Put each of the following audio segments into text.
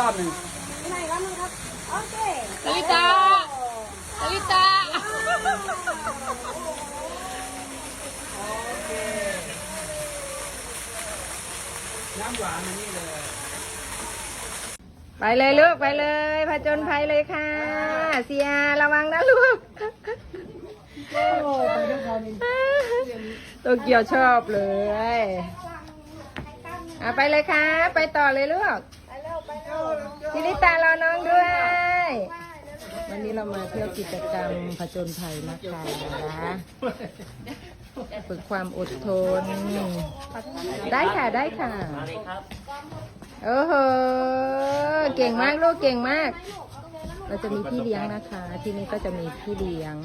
รอบหนึ่งไหนก็มึงครับ โอเคลลิตาลลิตาโอเค น้ำหวานมานี่เลย ไปเลยลูกไปเลยผจญภัยเลยค่ะ เสียระวังนะลูกโอ้ไปด้วยกันนี่โตเกียวชอบเลยเอาไปเลยค่ะ ไปต่อเลยลูกไปเร็วไปเร็วทิลิตารอน้องด้วย วันนี้เรามาเที่ยวกิจกรรมผจญภัยนะคะฝึกความอดทน ได้ค่ะได้ค่ะ โอ้โห เก่งมากลูกเก่งมาก เราจะมีพี่เลี้ยงนะคะ ที่นี่ก็จะมีพี่เลี้ยง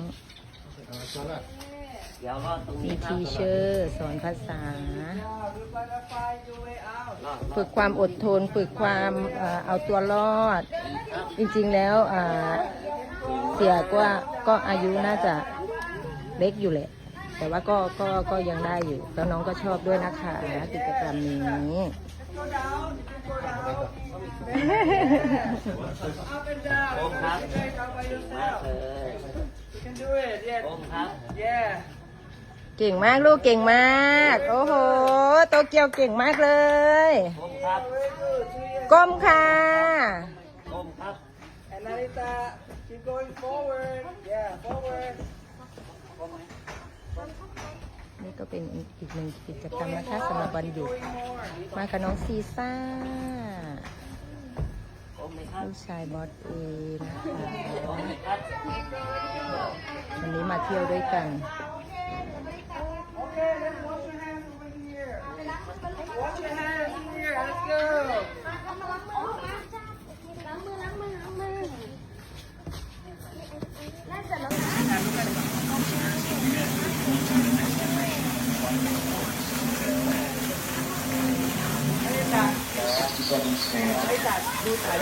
มีทีเชอร์สอนภาษาฝึกความอดทน ฝึกความเอ่อเอาตัวรอด จริงๆแล้วอ่าเสียก็ก็อายุน่าจะเล็กอยู่แหละ แต่ว่าก็ก็ก็ยังได้อยู่ แล้วน้องก็ชอบด้วยนะคะกิจกรรมนี้ Up and down. Ôm khắp. You guys all by yourself. Ơi, You can do it. Yeah. ôm khắp. Yeah. เก่งมากลูกเก่งมาก โอ้โห โตเกียวเก่งมากเลย Ôm khắp. Very good. Two years. ก้มค่ะ Ôm khắp. And Narita, keep going forward. Yeah, forward. นี่ก็เป็นอีกหนึ่งกิจกรรมนะคะสำหรับวันหยุด Going more. มากับน้องซีซ่า Ôm đi khắp. ลูกชายบอสเอนะคะ Ôm đi khắp. วันนี้มาเที่ยวด้วยกัน here. Let's go. ล้างมือล้างมือล้างมือน่าจะล้าง Houston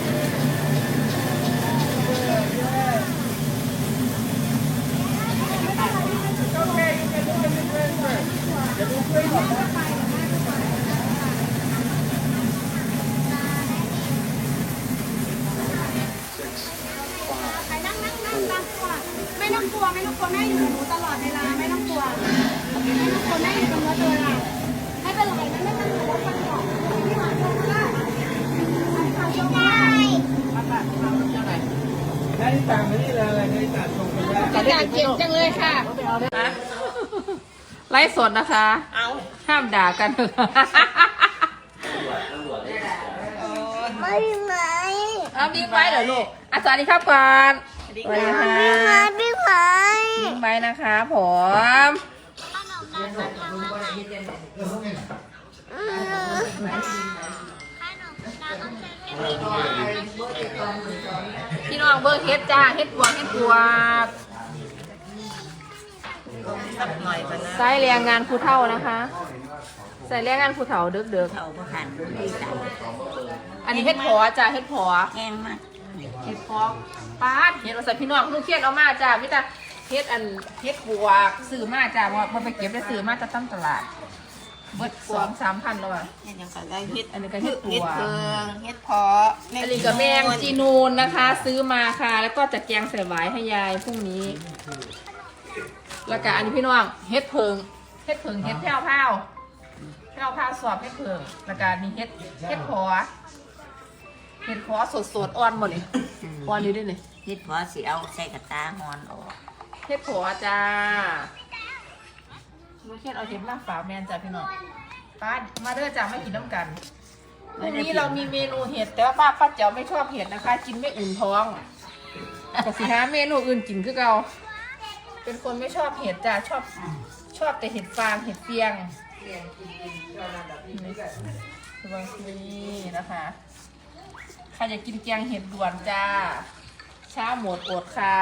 ส่งไปแล้วอาจารย์เก่งจังเลยค่ะไลฟ์สดนะคะห้ามด่ากันไม่ไหมเอาบิ๊กไบค์เหรอลูกอาสวัสดีครับก่อนสวัสดีค่ะพี่ไหมพี่ไหมบิ๊กไบค์นะคะผมพี่น้องเบิร์เฮ็ดจ้าเฮ็ดบวกเฮ็ดบวก ใส่แรงงานครูเท่านะคะใส่แรงงานครูเท่าเด็กเด็กเขาก็หันดีกันๆอันนี้เฮ็ดพอจ้าเฮ็ดพอแห้งมากเฮ็ดพอป้าดเฮ็ดมาใส่พี่น้องลูกเคียนเอามาจ้ามิตาเฮ็ดอันเฮ็ดบวกซื้อมาจ้าว่ามันไปเก็บได้ซื้อมาจากตั้งตลาดเบิดสองสามพันแล้วอะ เฮ็ดหยังก็ได้เฮ็ดอันนี้ก็เฮ็ดปัว เฮ็ดเพิงเฮ็ดเพาะอันนี้กับแมงจีนูนนะคะ ซื้อมาค่ะ แล้วก็จะแกงใส่หวายให้ยายพรุ่งนี้ แล้วก็อันนี้พี่น้องเฮ็ดเพิงเฮ็ดเพิงเฮ็ดแพ้วพ้าวแพ้วพ้าวสอบเฮ็ดเพิงแล้วก็นี่เฮ็ดเฮ็ดพอเฮ็ดพอสดสดๆอ่อนหมดเลยอ่อนอยู่ด้วยนี่เฮ็ดเพาะสิเอาใส่กระตาหอนออกเฮ็ดพอจ้าลูกเขียนเอาเห็ดมาฝากแมนจ้ะพี่น้องป้ามาเด้อจ้ะไม่กินน้ำกันวันนี้เรามีเมนูเห็ดแต่ว่าป้าป้าเจ๋วไม่ชอบเห็ดนะคะ กินไม่อุ่นท้องแต่สิหาเมนูอื่นกินคือเก่า เป็นคนไม่ชอบเห็ดจ้ะชอบชอบแต่เห็ดฟางเห็ดเฟียงนี่นะคะใครอยากกินแกงเห็ดด่วนจ้าเช้าหมดอดค่ะ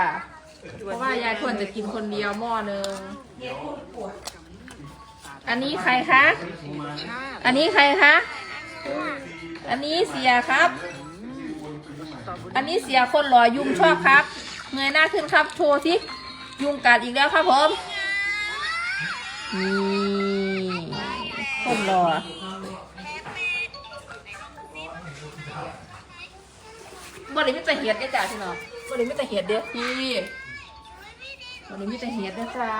เพราะว่ายายควรจะกินคนเดียวหม้อหนึ่งอันนี้ใครคะ อันนี้ใครคะ อันนี้เสียครับ อันนี้เสียคนหล่อยุ่งชอบครับ เงยหน้าขึ้นครับ โชว์สิ ยุงกัดอีกแล้วครับผมนี่คนหล่อบ่ได้มีแต่เห็ดเด้อจ้าพี่น้องบ่ได้มีแต่เห็ดเด้อพี่บ่ได้มีแต่เห็ดเด้อจ้า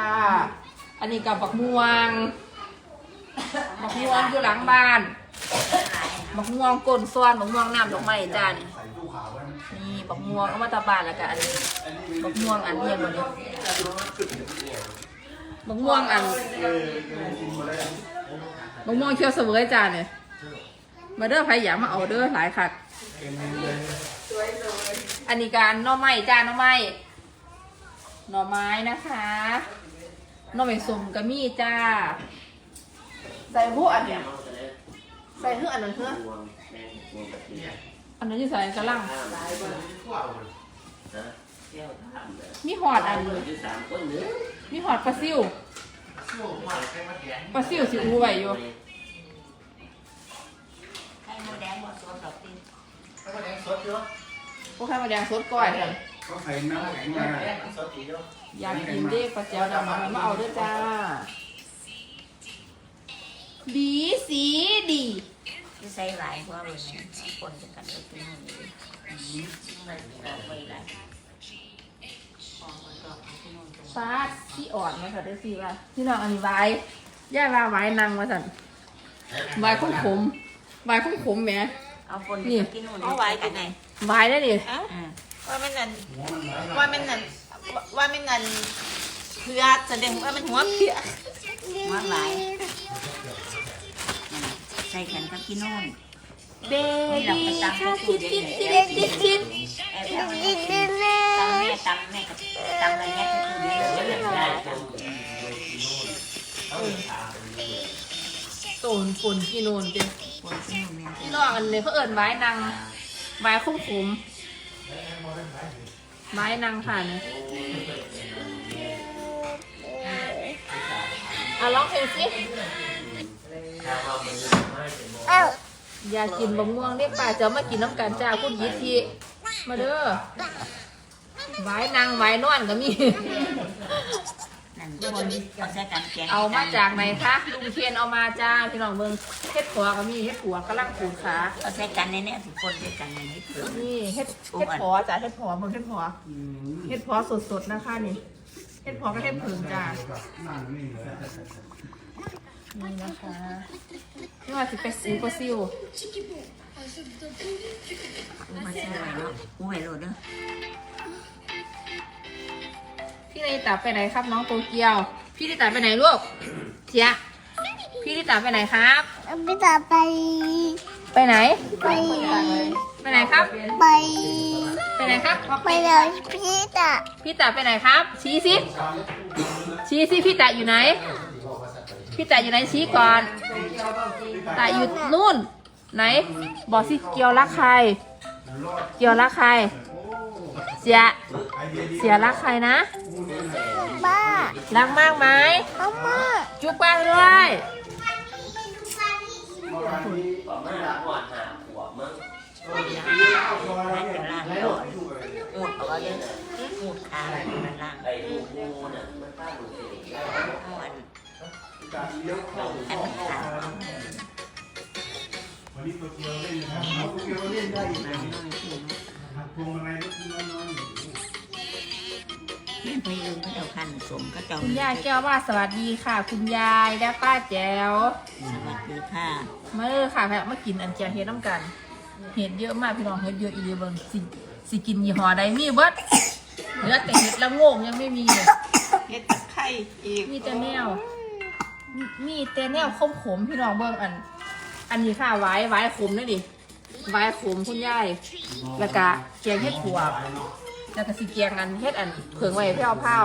อันนี้กับบักม่วงบักม่วงอยู่หลังบ้านบักม่วงก้นซ้อนบักม่วงน้ำดอกไม้จ้านี่นี่ บักม่วงเอามาตาบานแล้วก็อันนี้บักม่วงอันนี้หมดเลยบักม่วงอันบักม่วงเคี้ยวเสวยจ้าเนี่ยมาเด้อใครอยากมาเอาเด้อหลายคักอันนี้การหน่อไม้จ้าหน่อไม้หน่อไม้นะคะหน่อไม้สมกะมี่จ้า ใส่พวกอันเนี้ยใส่เพื่ออันนั้นเพื่ออันนั้นจะใส่กระลัง แก้วทำเลยมีหอดอัน อยู่สามคนเนื้อมีหอดปลาซิวปลาซิวสิอูไว้อยู่ไข่มดแดงหมดตัวดอกตินพวกใครมาแดงสดก้อยกันก็ใส่น้ำแข็งมาอยากกินเด้ปลาเจียวดำมามาเอาเด้อจ้าดีสีดีที่ใส่หลายเพราะว่ามันคนจะกันเลยกินมันเลยออกไปหลายออกมาก็ที่นู่นตรง ฟ้าที่อ่อนมาค่ะได้สิว่าที่น้องอันนี้ไว้ย่าว่าไว้นางมาสั่นไว้คุ้มขมไว้คุ้มขมแหมเอาคนที่กินนู่นเอาไว้กันไงไว้ได้ดิว่ามันนั่นว่ามันนั่นว่ามันนั่นเพื่อแสดงว่ามันหัวเพี้ยหัวหลายใส่กันกับกินนู่น เบบี้ชาคิดคิดคิดคิดคิดแอบเอาไว้ตำแม่ตำแม่กับตำอะไรเงี้ยก็คือเดี๋ยวเดี๋ยวได้จ้ะโตนฝนกินโนนเจ้คนที่นู่นแม่พี่น้องอันนี้เขาเอิญไว้นางไว้คุ้มขมไว้นางค่ะนี่ยอะร้องเพลงสิ อยากกินบะม่วงเรียกป่าจะมากินน้ำกันจ้าคุณยิทธิมาเด้อไว้นางไว้นอนก็มี นั่นคนเอาใส่กันแกงเอามาจากไหนคะลุงเทียนเอามาจ้าพี่น้องเมืองเฮ็ดขัวก็มีเฮ็ดขัวกำลังขูดขาเอาใส่กันในนี้ทุกคนใส่กันในนี้เผือกนี่เฮ็ดเฮ็ดพอจ้ะเฮ็ดพอเมืองเฮ็ดพอเฮ็ดพอสดๆนะคะนี่เฮ็ดพอก็เฮ็ดผึ่งจ้า นี่นะคะนี่ว่าสิไปซื้อปลาซิวมาใส่ไว้เนาะอู้ไว้โลดเด้อพี่นิตาไปไหนครับน้องโตเกียว พี่นิตาไปไหนลูกเจียพี่นิตาไปไหนครับ พี่ตาไป ไปไหน ไป ไปไหนครับ ไป ไปไหนครับ ไปเลยพี่ตาพี่ตาไปไหนครับ ชี้สิชี้สิพี่ตาอยู่ไหน พี่ตาอยู่ไหนชี้ก่อนตาอยู่นู่น ไหน บอกสิเกียวรักใคร เกียวรักใคร เสีย เสียรักใครนะ บ้ารักมากไหมอาม่าจุ๊บป้าด้วยบอ กมันรักหวานหาหัวมั้งให้เป็นล่างก่อนอูดเอาไว้เด้ออูดขาเป็นล่างไอ้ลูกงูน่ะมันป้าดูสิเอาอันอันมันขาดวันนี้ตัวเกียวเล่นนะครับตัวเกียวเล่นได้อยู่นะพวงมาลัยรถน้อยๆอยู่นี่ไปลืมก็เจ้าคันสมก็เจ้าคุณยายแก้วว่าสวัสดีค่ะ คุณยายและป้าแจ๋วสวัสดีค่ะมาเลยค่ะแพะมากินอันเจียเฮ็ดน้ำกันเห็ดเยอะมากพี่น้องเห็ดเยอะอีเดียเบิ่งสิสิกินยี่ห้อใดมีเบิดเหลือแต่เห็ดละโงงยังไม่มีเลยเฮ็ดไข่อีกมีแต่แนว มีแต่แนวขมขมพี่น้องเบิ่งอัน อันนี้ค่ะไว้ไว้ขมนี่ดิไว้ขมคุณยายแล้วก็แกงเห็ดผัวบแล้วก็สิแกงอันเฮ็ดอันเผิงไว้เพี่เอเผา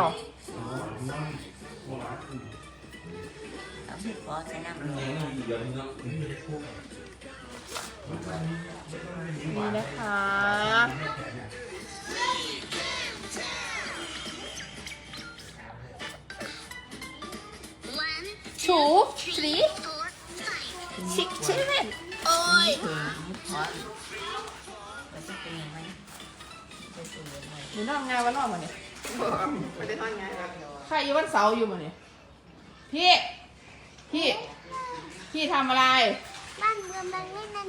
เอาพี่ขอใช้น้ำนี่นะคะ two three six seven โอ้ยเพิ่งขอไปสักปีไหมไปสู่เลยหนูนอนไงวันนอนมาเนี่ยไม่ได้ทอดไงครับใครอยู่วันเสาร์อยู่มาเนี่ยพี่ พี่ พี่ทำอะไร บ้านเมืองมันไม่นั่น